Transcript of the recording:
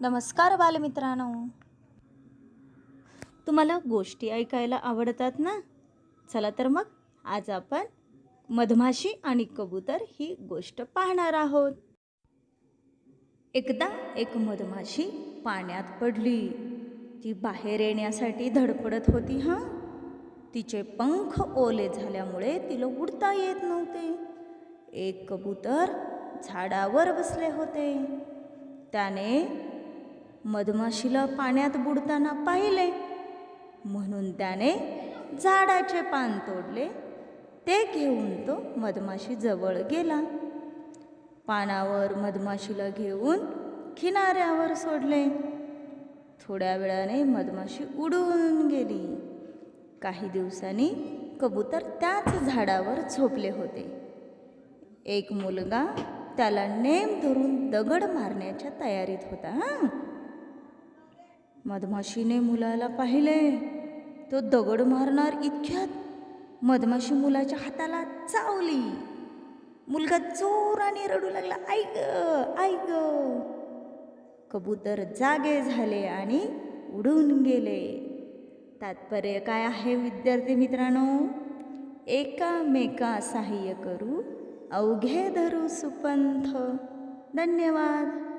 नमस्कार बालमित्रांनो. तुम्हाला गोष्टी ऐकायला आवडतात ना? चला तर मग आज आपण मधमाशी आणि कबूतर ही गोष्ट पाहणार आहोत. एकदा एक मधमाशी पाण्यात पडली. ती बाहेर येण्यासाठी धडपडत होती हां? तिचे पंख ओले झाल्यामुळे तिला उडता येत नव्हते. एक कबूतर झाडावर बसले होते. त्याने मधमाशीला पाण्यात बुडताना पाहिले. म्हणून त्याने झाडाचे पान तोडले. ते घेऊन तो मधमाशी जवळ गेला. पानावर मधमाशीला घेऊन किनाऱ्यावर सोडले. थोड्या वेळाने मधमाशी उडून गेली. काही दिवसांनी कबूतर त्याच झाडावर झोपले होते. एक मुलगा त्याला नेम धरून दगड मारण्याच्या तयारीत होता हां? मधमाशीने मुलाला पाहिले. तो दगड मारणार इतक्यात मधमाशी मुलाच्या हाताला चावली. मुलगा जोराने रडू लागला आई ग कबूतर जागे झाले आणि उडून गेले. तात्पर्य काय आहे विद्यार्थी मित्रांनो? एकामेका सहाय्य करू अवघे धरू सुपंथ. धन्यवाद.